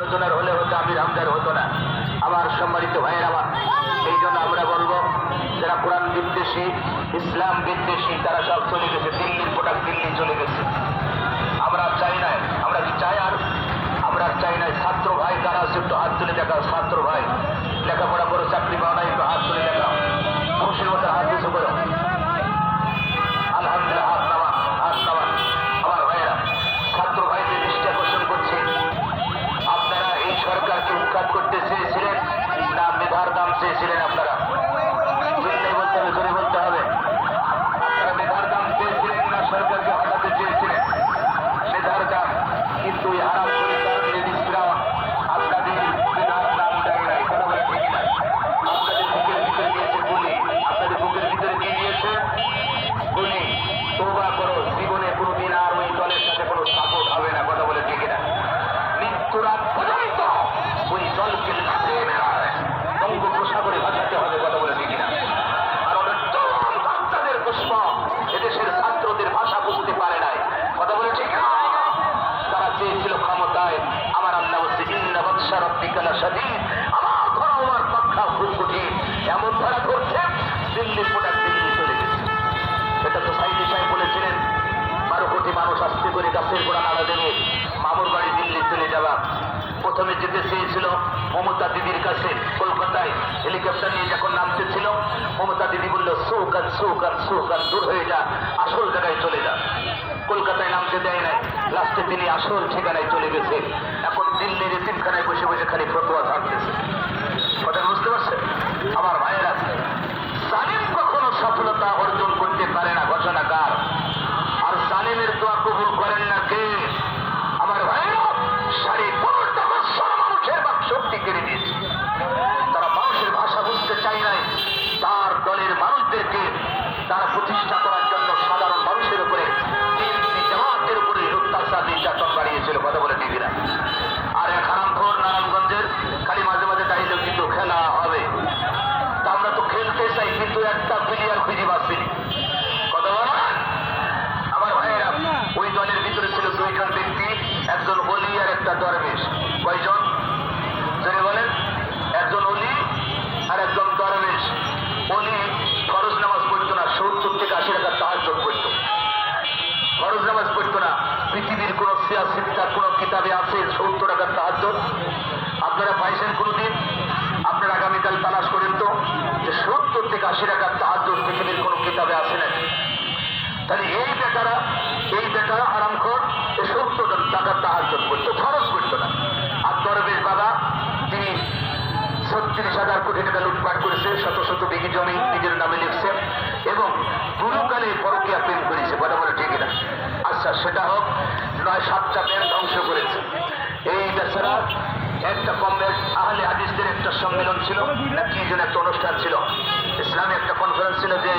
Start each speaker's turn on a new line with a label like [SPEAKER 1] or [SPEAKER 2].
[SPEAKER 1] হলে হতো আমির হামদার হতো না। আমার সম্মানিত ভাইয়ের, আমার এই জন্য আমরা বলব, যারা কোরআন বিদ্বেষী, ইসলাম বিদ্বেষী, তারা সব চলে গেছে, দিল্লির প্রোডাক্ট দিল্লি চলে গেছে। আমরা চাই না আমরা কি চাই আর? আমরা চাই না ছাত্র ভাই তারা একটু হাত তুলে দেখা ছাত্র মেধার দাম চেয়েছিলেন আপনারা সাদীদ আমার আমার খুব কঠিন এমন দিল্লির প্রোডাক্ট দিল্লি চলে গেছে। এটা তো সাহেব বলেছিলেন, বারো কোটি মানুষ আসতে করে গাছের গোড়া নাড়া দেবে, মামুর বাড়ি দিল্লি চলে যাওয়া প্রথমে যেতে চেয়েছিল মমতা দিদির কাছে কলকাতায়। হেলিকপ্টার নিয়ে যখন নামতেছিল, মমতা দিদি বলল দূর হয়ে যা, আসল জায়গায় চলে যা। কলকাতায় নামতে দেয় নাই। লাস্টে তিনি আসল ঠিকানায় চলে গেছে। এখন দিল্লির এতিমখানায় বসে বসে খালি ফতোয়া থাকতেছে কিন্তু একটা প্লেয়ার খুঁজে কথা বলা? আমার ভাইয়েরা ওই দলের ভিতরে ছিল দুইজন ব্যক্তি একজন অলি আর একটা দরবেশ। কয়জন? জোরে বলেন। একজন অলি আর একজন দরবেশ। অলি ফরজ নামাজ পড়তো না সত্তর থেকে আশি টাকা সাহায্য করতো ফরজ নামাজ পড়তো না পৃথিবীর কোন সিয়াসিত্তার কোন কিতাবে আছে সত্তর টাকার সাহায্য তাহলে এই বেটারা এই বেটারা আরাম কর সত্তর টাকার সাহায্য করতো, খরচ করতো না। আর দরবেশ বাবা তিনি ছত্রিশ হাজার কোটি টাকা লুটপাট করেছে, শত শত বিঘি জমি নিজের নামে লিখছে এবং পুরোকালে পরকিয়া প্রেম করেছে, কথা বলে ঠিক না। আচ্ছা সেটা হোক, নয়, সাতটা ব্যাংক ধ্বংস করেছে। এই বেচারা একটা কমরেড আহলে হাদিসদের একটা সম্মেলন ছিল কি যেন একটা অনুষ্ঠান ছিল। ইসলামী একটা কনফারেন্স ছিল যে